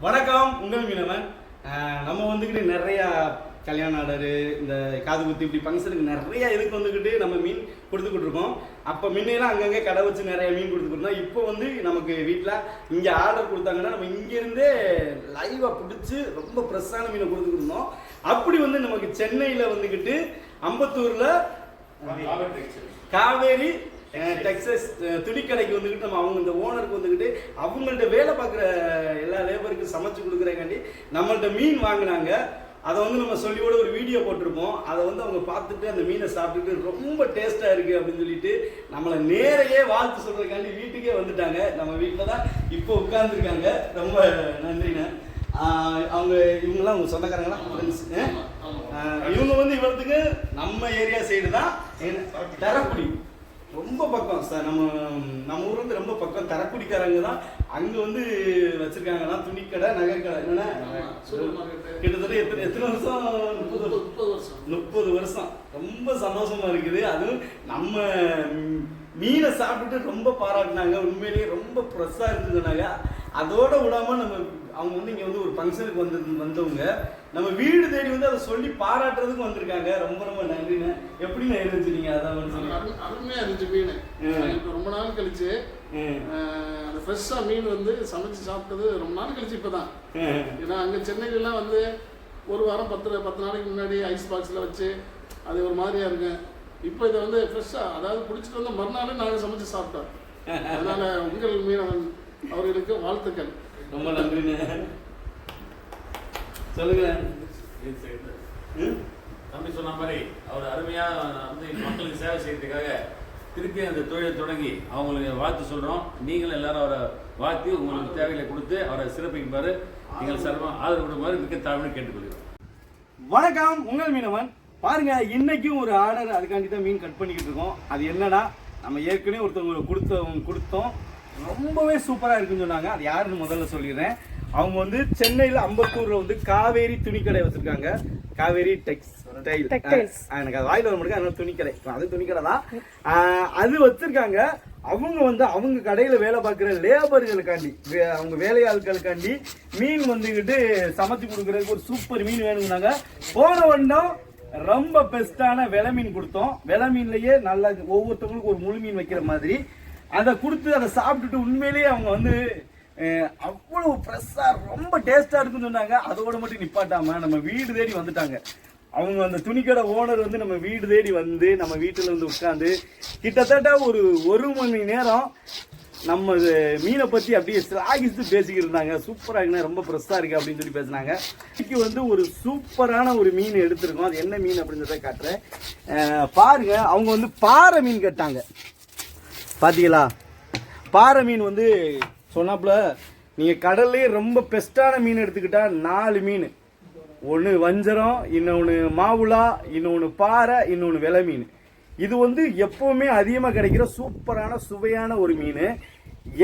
வணக்கம் உங்கள் மீனவன். நம்ம வந்துக்கிட்டு நிறையா கல்யாண ஆர்டரு இந்த காது குத்தி இப்படி ஃபங்க்ஷனுக்கு நிறைய இதுக்கு வந்துக்கிட்டு நம்ம மீன் கொடுத்துக்கிட்டு இருக்கோம் அப்போ முன்னெல்லாம் அங்கங்கே கடை வச்சு நிறைய மீன் கொடுத்துக்கிட்டோம் இப்போ வந்து நமக்கு வீட்டில் இங்கே ஆர்டர் கொடுத்தாங்கன்னா நம்ம இங்கேருந்தே லைவாக பிடிச்சி ரொம்ப ஃப்ரெஷ்ஷான மீனை கொடுத்துக்கிட்டு இருந்தோம் அப்படி வந்து நமக்கு சென்னையில் வந்துக்கிட்டு அம்பத்தூரில் காவேரி டெக்ஸஸ் துணிக்கடைக்கு வந்துக்கிட்டு நம்ம அவங்க இந்த ஓனருக்கு வந்துக்கிட்டு அவங்கள்ட்ட வேலை பார்க்குற எல்லா லேபருக்கு சமைச்சு கொடுக்குறேங்காண்டி நம்மள்ட்ட மீன் வாங்கினாங்க. அதை வந்து நம்ம சொல்லியோட ஒரு வீடியோ போட்டிருப்போம். அதை வந்து அவங்க பார்த்துட்டு அந்த மீனை சாப்பிட்டுட்டு ரொம்ப டேஸ்ட்டாக இருக்குது அப்படின்னு சொல்லிட்டு நம்மளை நேரையே வாழ்த்து சொல்கிறதுக்காண்டி வீட்டுக்கே வந்துட்டாங்க. நம்ம வீட்டில் தான் இப்போ உட்காந்துருக்காங்க ரொம்ப நன்றிண்ணே. அவங்க இவங்கெல்லாம் அவங்க சொந்தக்காரங்களா? ஃப்ரெண்ட்ஸ் இவங்க வந்து இவரத்துக்கு நம்ம ஏரியா சைடு தான் தரக்குடி. ரொம்ப பக்கம் சார். நம்ம நம்ம ஊர்ல இருந்து ரொம்ப பக்கம். தரக்குடிக்காரங்க தான் அங்க வந்து வச்சிருக்காங்கன்னா துணிக்கடை நகைக்கடை. என்னன்னா. கிட்டத்தட்ட எத்தனை எத்தனை வருஷம்? முப்பது முப்பது வருஷம். முப்பது வருஷம். ரொம்ப சந்தோஷமா இருக்குது. அதுவும் நம்ம மீனை சாப்பிட்டுட்டு ரொம்ப பாராட்டினாங்க. உண்மையிலேயே ரொம்ப ப்ரெஸ்ஸாக இருந்ததுனாங்க அதோட விடாம நம்ம அவங்க வந்து இங்க வந்து ஒரு ஃபங்க்ஷனுக்கு வந்து வந்தவங்க. நம்ம வீடு தேடி வந்து அதை சொல்லி பாராட்டுறதுக்கு வந்திருக்காங்க. ரொம்ப ரொம்ப நன்றிண்ணே. எப்படிண்ணே இருந்துச்சு நீங்க அதான் வந்து சொல்லி அரு- அருமையா இருந்துச்சு மீன். இப்போ ரொம்ப நாள் கழிச்சு அந்த ஃப்ரெஷ்ஷாக மீன் வந்து சமைச்சு சாப்பிட்டது ரொம்ப நாள் கழிச்சு இப்போ தான் ம். ஏன்னா அங்கே சென்னையிலலாம் வந்து ஒரு வாரம் பத்து பத்து நாளைக்கு முன்னாடி ஐஸ் பாக்ஸில் வச்சு அது ஒரு மாதிரியா இருக்கும் இப்போ இதை வந்து ஃப்ரெஷ்ஷாக அதாவது பிடிச்சிட்டு வந்த மறுநாளே நாங்கள் சமைச்சு சாப்பிட்டோம். அதனால உங்கள் மீனவன் அவர்களுக்கு வாழ்த்துக்கள். ரொம்ப நன்றிண்ணே. சொல்லுங்க? தம்பி சொன்ன மாதிரி அவர் அருமையா வந்து மக்களுக்கு சேவை செய்யறதுக்காக திருப்பி அந்த தொழிலை தொடங்கி அவங்களுக்கு வாழ்த்து சொல்றோம். நீங்களும் எல்லாரும் அவரை வாழ்த்தி உங்களுக்கு தேவைகளை கொடுத்து அவரை சிறப்பிக்குமாறு நீங்கள் சர்வம் ஆதரவு கொடுக்குமாறு மிக்க தாழ்வு கேட்டுக்கொள்கிறோம். வணக்கம் உங்கள் மீனவன். பாருங்க இன்னைக்கும் ஒரு ஆர்டர் அதுக்காண்டி தான் மீன் கட் பண்ணிக்கிட்டு இருக்கோம். அது என்னடா நம்ம ஏற்கனவே ஒருத்தவங்க கொடுத்தவங்க கொடுத்தோம். ரொம்பவே சூப்பராக இருக்குன்னு சொன்னாங்க. அது யாருன்னு முதல்ல சொல்லிடுறேன். அவங்க வந்து சென்னையில் அம்பத்தூர்ல வந்து காவேரி துணிக்கடை வச்சிருக்காங்க. காவேரி டெக்ஸ்டைல். எனக்கு அது வாயில் வர முடியாது அதனால துணிக்கடை. அது துணிக்கடை தான். அது வச்சிருக்காங்க. அவங்க வந்து அவங்க கடையில வேலை பார்க்குற லேபர்களுக்காண்டி அவங்க வேலையாட்களுக்காண்டி மீன் வந்துக்கிட்டு சமைச்சு கொடுக்கறதுக்கு ஒரு சூப்பர் மீன் வேணும்னாங்க. போன வருடம் ரொம்ப பெஸ்டான விலை மீன் கொடுத்தோம். விலை மீன்லயே நல்லா ஒவ்வொருத்தவங்களுக்கும் ஒரு முழு மீன் வைக்கிற மாதிரி. அதை கொடுத்து அதை சாப்பிட்டுட்டு உண்மையிலேயே அவங்க வந்து அவ்வளோ ஃப்ரெஷ்ஷாக ரொம்ப டேஸ்ட்டாக இருக்குன்னு சொன்னாங்க. அதோட மட்டும் நிப்பாட்டாமல் நம்ம வீடு தேடி வந்துட்டாங்க. அவங்க அந்த துணிக்கடை ஓனர் வந்து நம்ம வீடு தேடி வந்து நம்ம வீட்டில் வந்து உட்காந்து கிட்டத்தட்ட ஒரு ஒரு மணி நேரம் நம்ம மீனை பற்றி அப்படியே ஸ்லாகிச்சு பேசிக்கிட்டு இருந்தாங்க. சூப்பராக இருக்குண்ணே ரொம்ப ஃப்ரெஷ்ஷாக இருக்குது அப்படின்னு சொல்லி பேசினாங்க. இன்னைக்கு வந்து ஒரு சூப்பரான ஒரு மீன் எடுத்திருக்கோம். அது என்ன மீன் அப்படின்றத காட்டுறேன். பாருங்கள் பாருங்க அவங்க வந்து பாறை மீன் கேட்டாங்க. பார்த்தீங்களா பாறை மீன் வந்து சொன்னாப்புல நீங்கள் கடல்லே ரொம்ப பெஸ்ட்டான மீன் எடுத்துக்கிட்டால் நாலு மீன். ஒன்று வஞ்சரம் இன்னொன்று மாவுளா இன்னொன்று பாறை இன்னொன்று விலை மீன். இது வந்து எப்போவுமே அதிகமாக கிடைக்கிற சூப்பரான சுவையான ஒரு மீன்.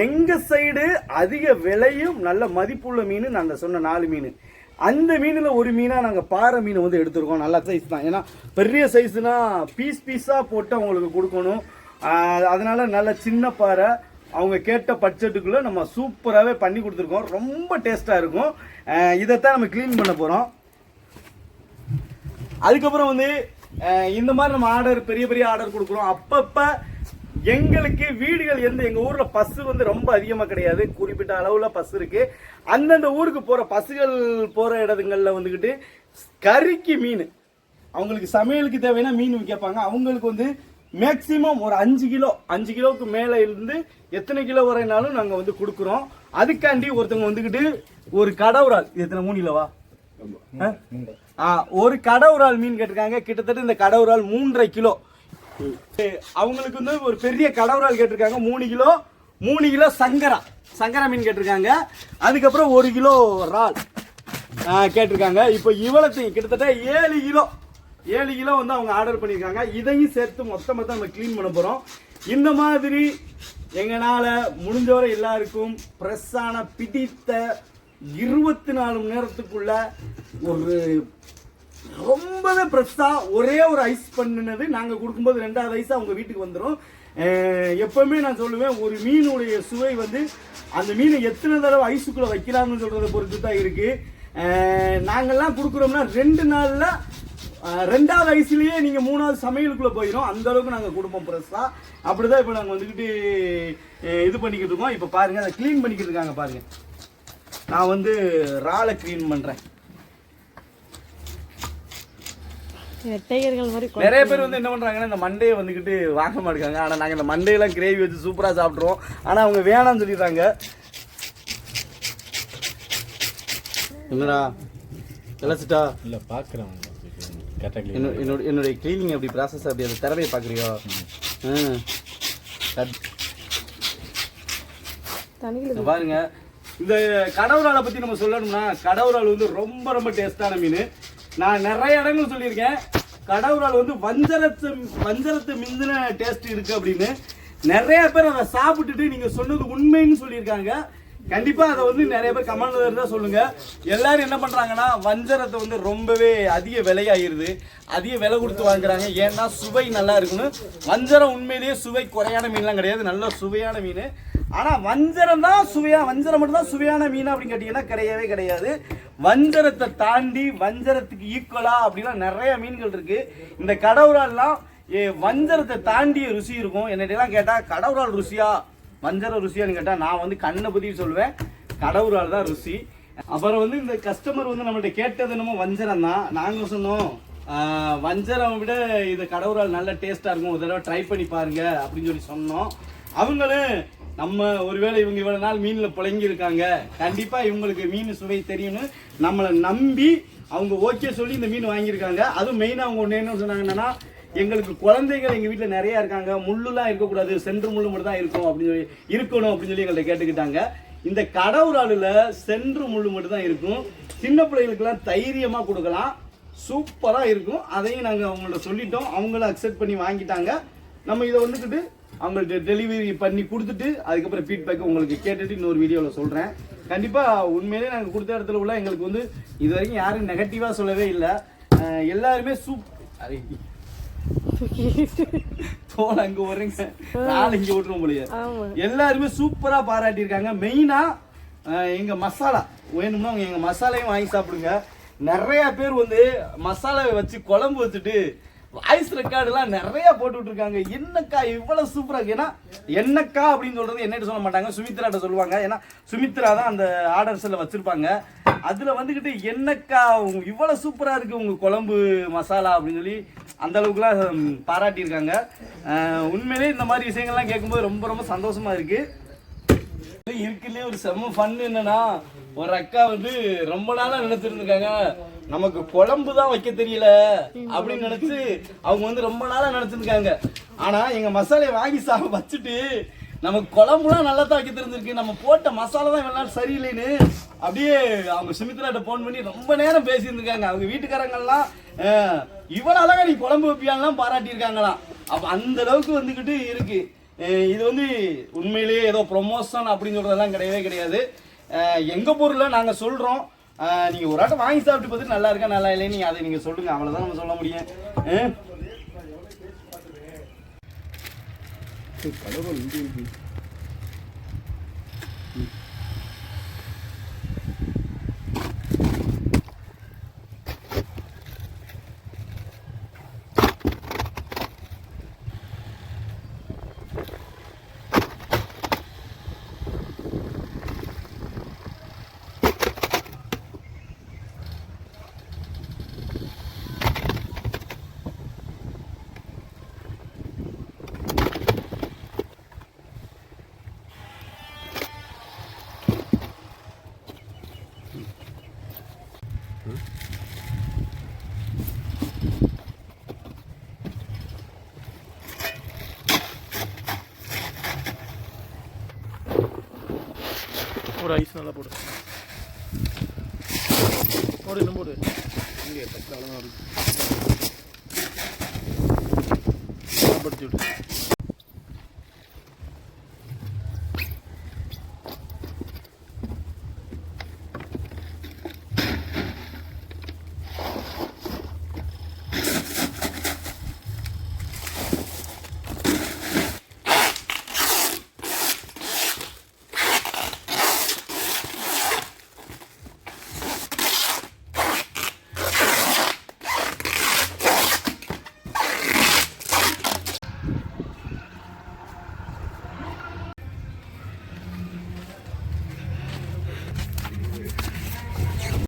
எங்கள் சைடு அதிக விலையும் நல்ல மதிப்புள்ள மீன் நாங்கள் சொன்ன நாலு மீன். அந்த மீனில் ஒரு மீனாக நாங்கள் பாறை மீன் வந்து எடுத்துருக்கோம். நல்ல சைஸ் தான். ஏன்னா பெரிய சைஸ்னால் பீஸ் பீஸாக போட்டு அவங்களுக்கு கொடுக்கணும். அதனால நல்ல சின்ன பாறை. அவங்க கேட்ட பட்ஜெட்டுக்குள்ளே நம்ம சூப்பராகவே பண்ணி கொடுத்துருக்கோம். ரொம்ப டேஸ்ட்டாக இருக்கும். இதைத்தான் நம்ம க்ளீன் பண்ண போகிறோம் அதுக்கப்புறம் வந்து இந்த மாதிரி நம்ம ஆர்டர் பெரிய பெரிய ஆர்டர் கொடுக்குறோம். அப்பப்போ எங்களுக்கு வீடுகள் எந்த எங்கள் ஊரில் பஸ்ஸு வந்து ரொம்ப அதிகமாக கிடையாது. குறிப்பிட்ட அளவில் பஸ் இருக்குது அந்தந்த ஊருக்கு போகிற பஸ்ஸுகள் போகிற இடங்களில் வந்துக்கிட்டு கறிக்கு மீன். அவங்களுக்கு சமையலுக்கு தேவையான மீன் கேட்பாங்க. அவங்களுக்கு வந்து மேக்சிமம் ஒரு அஞ்சு கிலோ அஞ்சு கிலோவுக்கு மேல இருந்து எத்தனை கிலோ வரைனாலும் நாங்க வந்து கொடுக்குறோம். அதுக்காண்டி ஒருத்தவங்க வந்துகிட்டு ஒரு கடவுரால் எத்தனை மூணு கிலோவா? ஒரு கடவுரால் மீன் கேட்டிருக்காங்க. கிட்டத்தட்ட இந்த கடவுரால் மூன்றரை கிலோ. அவங்களுக்கு வந்து ஒரு பெரிய கடவுரால் கேட்டிருக்காங்க. மூணு கிலோ மூணு கிலோ சங்கரா. சங்கரா மீன் கேட்டிருக்காங்க. அதுக்கப்புறம் ஒரு கிலோ இறால் கேட்டிருக்காங்க. இப்போ இவ்வளத்தையும் கிட்டத்தட்ட ஏழு கிலோ ஏழு கிலோ வந்து அவங்க ஆர்டர் பண்ணியிருக்காங்க. இதையும் சேர்த்து மொத்தமாக தான் நம்ம க்ளீன் பண்ண போகிறோம் இந்த மாதிரி எங்களால் முடிஞ்சவரை எல்லாருக்கும் ஃப்ரெஷ்ஷான பிடித்த இருபத்தி நாலு மணி நேரத்துக்குள்ள ஒரு ரொம்பவே ஃப்ரெஷ்ஷாக ஒரே ஒரு ஐஸ் பண்ணினது நாங்கள் கொடுக்கும்போது ரெண்டாவது ஐஸ் அவங்க வீட்டுக்கு வந்துடும் எப்பவுமே நான் சொல்லுவேன் ஒரு மீனுடைய சுவை வந்து அந்த மீனை எத்தனை தடவை ஐஸுக்குள்ளே வைக்கிறாங்கன்னு சொல்கிறத பொறுத்து தான் இருக்குது நாங்கள்லாம் கொடுக்குறோம்னா ரெண்டு நாளில் ரெண்டாவது ஐஸ்லயே நீங்க மூணாவது சமையலுக்குள்ள போயிடும் அந்த அளவுக்கு நாங்க குடும்பம் பிரஸ்ஸா அப்படிதான் இப்போ நாங்க வந்துக்கிட்டு இது பண்ணிக்கிட்டு இருக்கோம். இப்போ பாருங்க அதை க்ளீன் பண்ணிக்கிட்டு இருக்காங்க பாருங்க. நான் வந்து ராலை க்ளீன் பண்றேன். நிறைய பேர் வந்து என்ன பண்றாங்கன்னா இந்த மண்டையை வந்துக்கிட்டு வாங்க மாட்டாங்க. ஆனா நாங்க இந்த மண்டையெல்லாம் கிரேவி வச்சு சூப்பரா சாப்பிட்ருவோம் ஆனா அவங்க வேணாம்னு சொல்லிடுறாங்க. என்னடா? இழைச்சிட்டா இல்லை பார்க்குறேன் கரெக்டாக என்னோட என்னோட- என்னுடைய க்ளீனிங் அப்படி ப்ராசஸ் அப்படி அந்த திறமையை பார்க்குறியோ? பாருங்க. இந்த கடவுராலை பத்தி நம்ம சொல்லணும்னா கடவுரால் வந்து ரொம்ப ரொம்ப டேஸ்டான மீன். நான் நிறைய இடங்கள் சொல்லியிருக்கேன். கடவுரால் வந்து வஞ்சரத்து வஞ்சரத்தை மிந்தின டேஸ்ட் இருக்கு அப்படின்னு. நிறைய பேர் அதை சாப்பிட்டுட்டு நீங்க சொன்னது உண்மைன்னு சொல்லியிருக்காங்க. கண்டிப்பா அதை வந்து நிறைய பேர் கமெண்ட் இருந்தா சொல்லுங்க. எல்லாரும் என்ன பண்றாங்கன்னா வஞ்சரத்தை வந்து ரொம்பவே அதிக விலையாயிருது. அதிக விலை கொடுத்து வாங்குறாங்க. ஏன்னா சுவை நல்லா இருக்குன்னு. வஞ்சரம் உண்மையிலேயே சுவை குறையான மீன்லாம் கிடையாது. நல்ல சுவையான மீன். ஆனால் வஞ்சரம் தான் சுவையா வஞ்சரம் மட்டும் தான் சுவையான மீன் அப்படின்னு கேட்டிங்கன்னா கிடையவே கிடையாது. வஞ்சரத்தை தாண்டி வஞ்சரத்துக்கு ஈக்குவலா அப்படிலாம் நிறைய மீன்கள் இருக்கு. இந்த கடவுரால்லாம் ஏ, வஞ்சரத்தை தாண்டிய ருசி இருக்கும். என்னட்டெல்லாம் கேட்டால் கடவுரால் ருசியா வஞ்சர ருசியான்னு கேட்டால் நான் வந்து கண்ணை பத்தி சொல்லுவேன். கடவுரால் தான் ருசி. அப்புறம் வந்து இந்த கஸ்டமர் வந்து நம்மள்ட்ட கேட்டது என்னமோ வஞ்சரம் தான். நாங்களும் சொன்னோம் வஞ்சரம் விட இது கடவுரால் நல்ல டேஸ்ட்டாக இருக்கும். ஒரு தடவை ட்ரை பண்ணி பாருங்க அப்படின்னு சொல்லி சொன்னோம். அவங்களும் நம்ம ஒருவேளை இவங்க இவ்வளோ நாள் மீனில் புழங்கியிருக்காங்க கண்டிப்பாக இவங்களுக்கு மீன் சுவை தெரியும்னு நம்மளை நம்பி அவங்க ஓகே சொல்லி இந்த மீன் வாங்கியிருக்காங்க. அதுவும் மெயினாக அவங்க ஒன்று என்ன சொன்னாங்க என்னன்னா எங்களுக்கு குழந்தைகள் எங்கள் வீட்டில் நிறைய இருக்காங்க. முள்ளுலாம் இருக்கக்கூடாது. சென்று முள்ளு மட்டும் தான் இருக்கும் அப்படின்னு சொல்லி இருக்கணும் அப்படின்னு சொல்லி எங்கள்கிட்ட கேட்டுக்கிட்டாங்க. இந்த கடவுராளில் சென்று முள்ளு மட்டும் தான் இருக்கும். சின்ன பிள்ளைகளுக்கெல்லாம் தைரியமாக கொடுக்கலாம். சூப்பராக இருக்கும். அதையும் நாங்கள் அவங்கள்ட்ட சொல்லிட்டோம். அவங்களும் அக்செப்ட் பண்ணி வாங்கிட்டாங்க. நம்ம இதை வந்துக்கிட்டு அவங்கள்ட்ட டெலிவரி பண்ணி கொடுத்துட்டு அதுக்கப்புறம் ஃபீட்பேக்கை உங்களுக்கு கேட்டுட்டு இன்னொரு வீடியோவில் சொல்கிறேன் கண்டிப்பாக உண்மையிலேயே நாங்கள் கொடுத்த இடத்துல உள்ள எங்களுக்கு வந்து இது வரைக்கும் யாரும் நெகட்டிவாக சொல்லவே இல்லை. எல்லாருமே சூப் அரே, தோல் அங்கே வர்றீங்க நாள் இங்கே விட்டுரும் போலியே. எல்லாருமே சூப்பரா பாராட்டியிருக்காங்க. மெயினா எங்க மசாலா. வேணும்னா எங்க மசாலையும் வாங்கி சாப்பிடுங்க. நிறைய பேர் வந்து மசாலாவை வச்சு குழம்பு வச்சுட்டு வாய்ஸ் ரெக்கார்டுலாம் நிறைய போட்டுட்டு இருக்காங்க என்னக்கா இவ்வளவு சூப்பரா ஏன்னா என்னக்கா அப்படின்னு சொல்றது என்னட்டு சொல்ல மாட்டாங்க. சுமித்ராட்ட சொல்லுவாங்க. ஏன்னா சுமித்ரா தான் அந்த ஆர்டர்ஸ்ல வச்சிருப்பாங்க. அதுல வந்துகிட்டு என்னக்கா இவ்வளவு சூப்பரா இருக்கு உங்க குழம்பு மசாலா அப்படின்னு சொல்லி அந்த அளவுக்குலாம் பாராட்டியிருக்காங்க. உண்மையிலே உண்மையிலேயே இந்த மாதிரி விஷயங்கள்லாம் கேட்கும்போது ரொம்ப ரொம்ப சந்தோஷமா இருக்கு. இருக்குல்லே ஒரு செம்ம ஃபன் என்னன்னா ஒரு அக்கா வந்து ரொம்ப நாளா நினைச்சிருந்துருக்காங்க. நமக்கு குழம்பு தான் வைக்க தெரியல அப்படின்னு நினைச்சு அவங்க வந்து ரொம்ப நாளா நினைச்சிருக்காங்க. ஆனா எங்க மசாலையை வாங்கி சாப்பிட வச்சுட்டு நமக்கு குழம்புலாம் நல்லா தான் வைக்க தெரிஞ்சிருக்கு. நம்ம போட்ட மசாலா தான் இவ்வளோ நாள் சரியில்லைன்னு அப்படியே அவங்க சுமித்ராட்ட ஃபோன் பண்ணி ரொம்ப நேரம் பேசியிருந்துருக்காங்க. அவங்க வீட்டுக்காரங்கெல்லாம் இவ்வளோ அழகாக அழகா நீ குழம்பு வைப்பியான்லாம் பாராட்டியிருக்காங்களாம். அப்போ அந்த அளவுக்கு வந்துக்கிட்டு இருக்கு. இது வந்து உண்மையிலேயே ஏதோ ப்ரொமோஷன் அப்படின்னு சொல்கிறதெல்லாம் கிடையவே கிடையாது. எங்கள் பொருளில் நாங்கள் சொல்கிறோம் நீங்கள் ஒரு ஆட்டம் வாங்கி சாப்பிட்டு பார்த்துட்டு நல்லா இருக்கா நல்லா இல்லைன்னு நீங்கள் அதை நீங்கள் சொல்லுங்கள் அவ்வளோதான் நம்ம சொல்ல முடியும். கடவுள் இங்கே இருக்கு. போடு ஐஸ் நல்லா போடு போடு இன்னும் போடு இங்கே பத்து அளவாக இருக்கு படுத்தி விடு